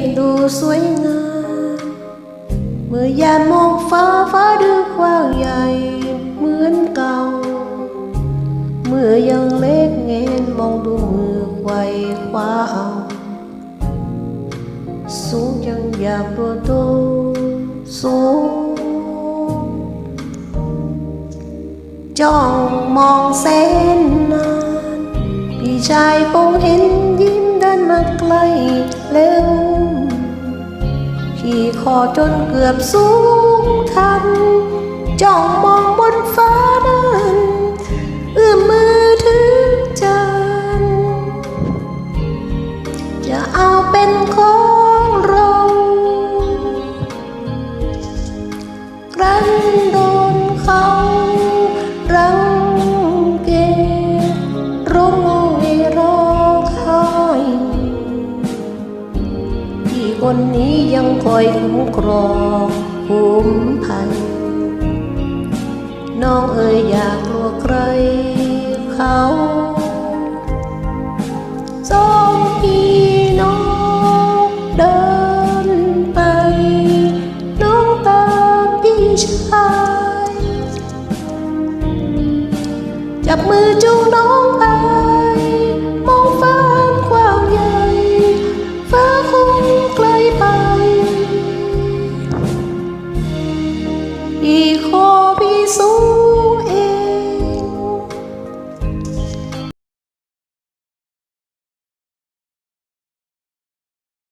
ฆดูสวยงาม เมื่อยามมองฟ้าฟ้าดูกว้างใหญ่เหมือนเก่า เมื่อยังเล็กเงินมองดูมือไขว้คว้าเอา สูงยังอยากตัวโตสูงจ้องมองแสนนาน พี่ชายคงเห็นยิ้ม มาใกล้เร็วขี่คอจนเกือบสูงทัน จ้องมองบนฟ้านั้นเอื้อมมือถือจานจะเอาเป็นของเราครั้น คนนี้ยังคอยคุ้มครองภูมิภัย น้องเอ๋ยอยากกลัวใครเขาสองพี่น้องเดินไป น้องตามพี่ชาย จับมือจูงน้อง 你何必说